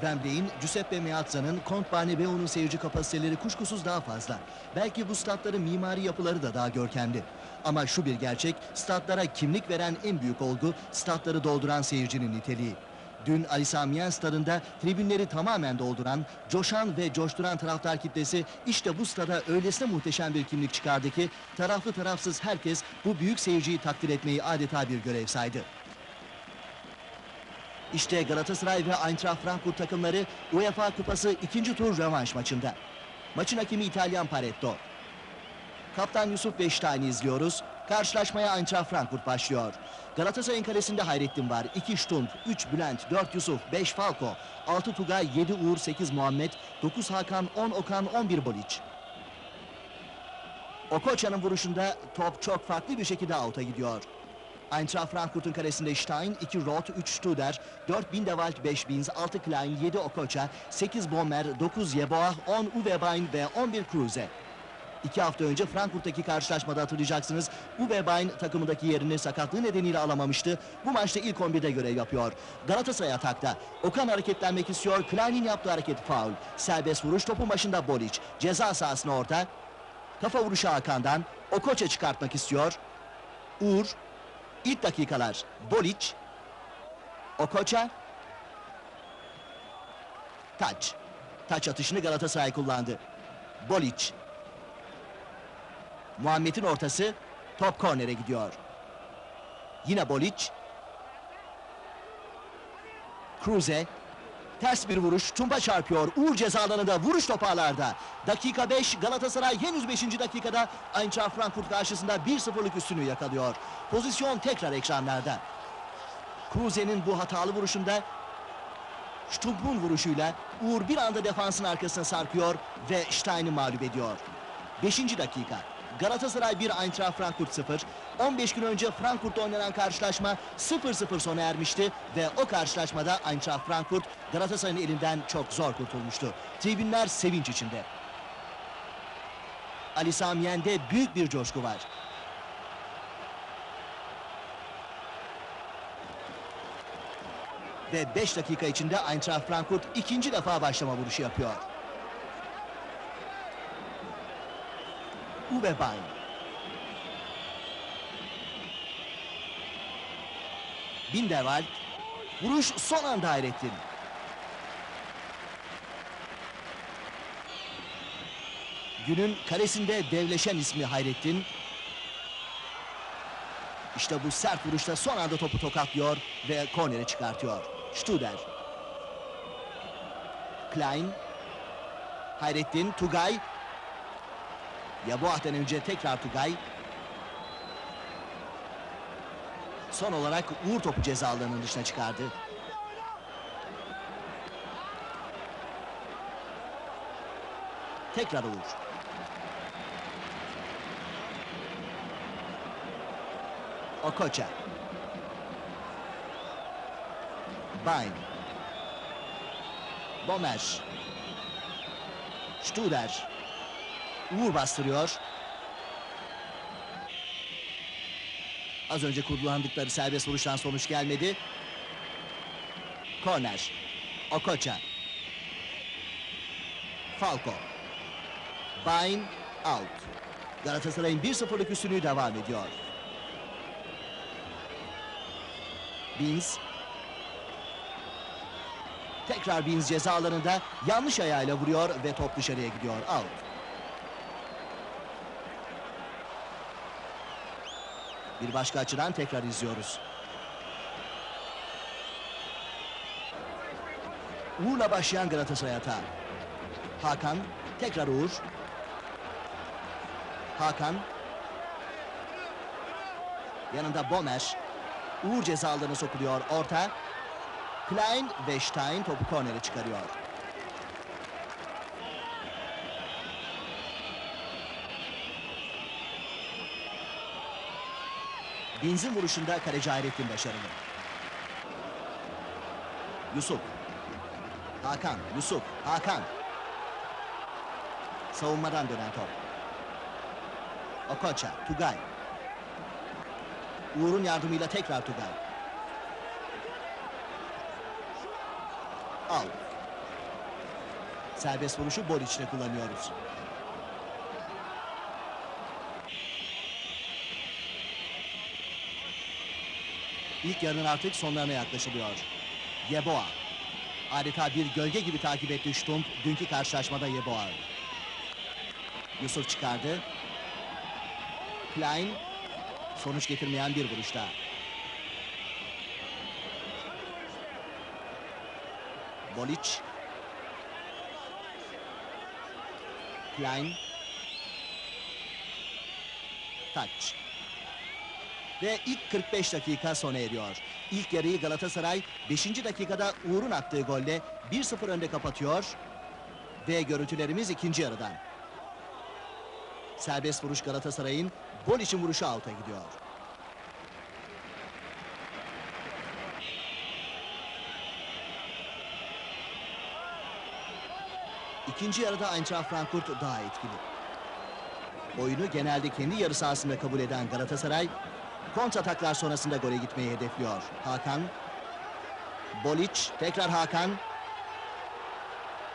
Wembley'in Giuseppe Meazza'nın Kont Barnebeo'nun seyirci kapasiteleri kuşkusuz daha fazla. Belki bu statların mimari yapıları da daha görkemli. Ama şu bir gerçek, statlara kimlik veren en büyük olgu, statları dolduran seyircinin niteliği. Dün Ali Sami Yen stadında tribünleri tamamen dolduran, coşan ve coşturan taraftar kitlesi işte bu stada öylesine muhteşem bir kimlik çıkardı ki taraflı tarafsız herkes bu büyük seyirciyi takdir etmeyi adeta bir görev saydı. İşte Galatasaray ve Eintracht Frankfurt takımları UEFA Kupası ikinci tur rövanş maçında. Maçın hakemi İtalyan Paretto. Kaptan Yusuf Beşiktaş'ı izliyoruz. Karşılaşmaya Eintracht Frankfurt başlıyor. Galatasaray'ın kalesinde Hayrettin var. 2 Stund, 3 Bülent, 4 Yusuf, 5 Falco, 6 Tugay, 7 Uğur, 8 Muhammed, 9 Hakan, 10 Okan, 11 Boliç. Okoça'nın vuruşunda top çok farklı bir şekilde out'a gidiyor. Eintracht Frankfurt'un kalesinde Stein, 2 Roth, 3 Studer, 4 Bindewald, 5 Binz, 6 Klein, 7 Okocha, 8 Bommer, 9 Yeboah, 10 Uwe Bein ve 11 Kruse. İki hafta önce Frankfurt'taki karşılaşmada hatırlayacaksınız. Uwe Bein takımındaki yerini sakatlığı nedeniyle alamamıştı. Bu maçta ilk 11'de görev yapıyor. Galatasaray atakta. Okan hareketlenmek istiyor. Klein'in yaptığı hareket faul. Serbest vuruş topun başında Bolic. Ceza sahasına orta. Kafa vuruşu Hakan'dan. Okocha çıkartmak istiyor. Uğur. İlk dakikalar. Bolic. Okocha. Taç. Taç atışını Galatasaray kullandı. Bolic. Muhammed'in ortası top kornere gidiyor. Yine Bolic. Cruze. Ters bir vuruş. Tumba çarpıyor. Uğur ceza alanında. Vuruş toparlarda. Dakika 5. Galatasaray henüz 5. dakikada Eintracht Frankfurt karşısında 1-0'lık üstünlüğü yakalıyor. Pozisyon tekrar ekranlarda. Kruze'nin bu hatalı vuruşunda Stump'un vuruşuyla Uğur bir anda defansın arkasına sarkıyor ve Stein'i mağlup ediyor. 5. dakika. Galatasaray 1 Eintracht Frankfurt 0. 15 gün önce Frankfurt'ta oynanan karşılaşma 0-0 sona ermişti ve o karşılaşmada Eintracht Frankfurt Galatasaray'ın elinden çok zor kurtulmuştu. Tribünler sevinç içinde. Ali Sami büyük bir coşku var. Ve 5 dakika içinde Eintracht Frankfurt ikinci defa başlama vuruşu yapıyor. Uwe Bein. Binderwald. Vuruş son anda Hayrettin. Günün karesinde devleşen ismi Hayrettin. İşte bu sert vuruşta son anda topu tokatlıyor ve kornere çıkartıyor. Studer. Klein. Hayrettin, Tugay. Yaboah'tan önce tekrar Tugay. Son olarak Uğur topu ceza dışına çıkardı. Tekrar Uğur. Okocha. Bain. Bomer. Studer. Uğur bastırıyor. Az önce kullandıkları serbest vuruştan sonuç gelmedi. Korner. Okocha. Falco. Bain out. Galatasaray'ın 1-0'lık üstünlüğü devam ediyor. Binz. Tekrar Binz ceza alanında yanlış ayağıyla vuruyor ve top dışarıya gidiyor. Out. Bir başka açıdan tekrar izliyoruz. Uğur'la başlayan Galatasaray hata. Hakan, tekrar Uğur. Hakan. Yanında Bomer. Uğur ceza alanına sokuluyor. Orta. Klein ve Stein topu kornere çıkarıyor. Binz'in vuruşunda kaleci Hayrettin başarılı. Yusuf. Hakan, Yusuf, Hakan. Savunmadan dönen top. Okocha, Tugay. Uğur'un yardımıyla tekrar Tugay. Al. Serbest vuruşu Bolic ile kullanıyoruz. İlk yarının artık sonlarına yaklaşılıyor. Yeboa. Adeta bir gölge gibi takip etti Stump dünkü karşılaşmada Yeboa. Yusuf çıkardı. Klein sonuç getirmeyen bir vuruşta. Bolic. Klein. Taç. Ve ilk 45 dakika sona eriyor. İlk yarıyı Galatasaray 5. dakikada Uğur'un attığı golle 1-0 önde kapatıyor. Ve görüntülerimiz ikinci yarıdan. Serbest vuruş Galatasaray'ın gol için vuruşu out'a gidiyor. İkinci yarıda Eintracht Frankfurt daha etkili. Oyunu genelde kendi yarı sahasında kabul eden Galatasaray kontrataklar sonrasında gole gitmeyi hedefliyor. Hakan Bolic tekrar Hakan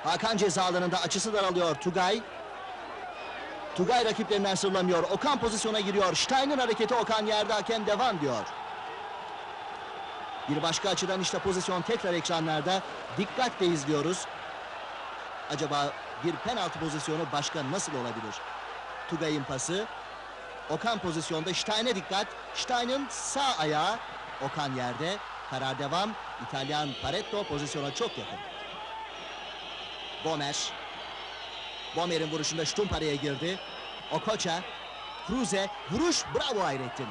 Hakan ceza alanında açısı daralıyor Tugay Tugay rakiplerinden sırlamıyor. Okan pozisyona giriyor. Stein'in hareketi Okan yerde hakem devam diyor. Bir başka açıdan işte pozisyon tekrar ekranlarda. Dikkatle izliyoruz. Acaba bir penaltı pozisyonu başka nasıl olabilir? Tugay'ın pası. Okan pozisyonda Stein'e dikkat. Stein'in sağ ayağı. Okan yerde. Karar devam. İtalyan Paretto pozisyona çok yakın. Bomer. Bomer'in vuruşunda Stump araya girdi. Okocha. Cruze. Vuruş. Bravo Hayrettin.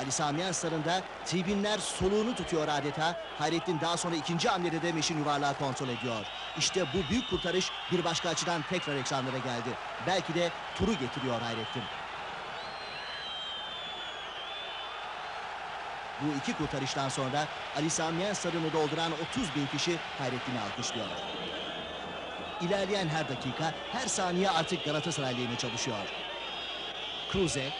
Ali Sami Yansar'ın da tribünler soluğunu tutuyor adeta. Hayrettin daha sonra ikinci hamlede de Meşin yuvarlağı kontrol ediyor. İşte bu büyük kurtarış bir başka açıdan tekrar ekranlara geldi. Belki de turu getiriyor Hayrettin. Bu iki kurtarıştan sonra Ali Sami Yansar'ını dolduran 30 bin kişi Hayrettin'i alkışlıyor. İlerleyen her dakika, her saniye artık Galatasaray lehine çalışıyor. Cruze,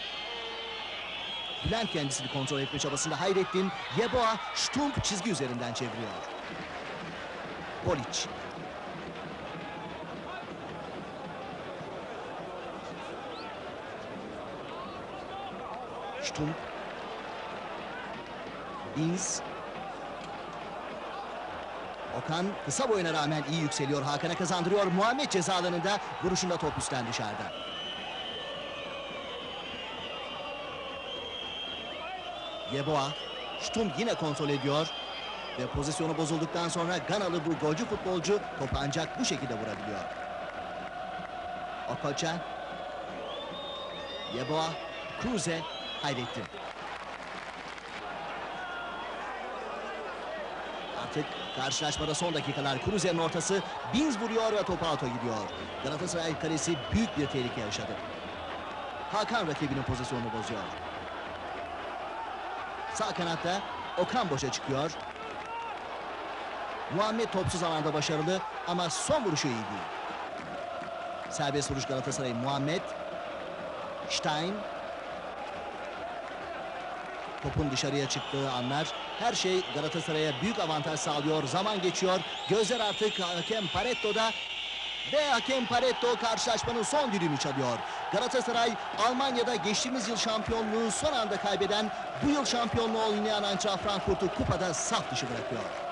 Bülent kendisini kontrol etme çabasında Hayrettin, Yeboa, Stump çizgi üzerinden çeviriyor. Bolic. Stump. Bins. Okan kısa boyuna rağmen iyi yükseliyor. Hakan'a kazandırıyor. Muhammed ceza alanında vuruşunda top üstten dışarıda. Yeboa. Stum yine kontrol ediyor. Ve pozisyonu bozulduktan sonra Ganalı bu golcü futbolcu topu ancak bu şekilde vurabiliyor. Okocha. Yeboa. Cruze. Hayrettin. Artık karşılaşmada son dakikalar Cruze'nin ortası Binz vuruyor ve topu out'a gidiyor. Galatasaray kalesi büyük bir tehlike yaşadı. Hakan rakibinin pozisyonunu bozuyor. Sağ kanatta Okan boşa çıkıyor. Muhammed topsuz alanda başarılı ama son vuruşu iyi değil. Serbest vuruş Galatasaray Muhammed. Stein. Topun dışarıya çıktığı anlar her şey Galatasaray'a büyük avantaj sağlıyor. Zaman geçiyor. Gözler artık hakem Paretto'da ve hakem Paretto karşılaşmanın son düdüğünü çalıyor. Galatasaray Almanya'da geçtiğimiz yıl şampiyonluğu son anda kaybeden bu yıl şampiyonluğu oynayan Eintracht Frankfurt'u kupada saf dışı bırakıyor.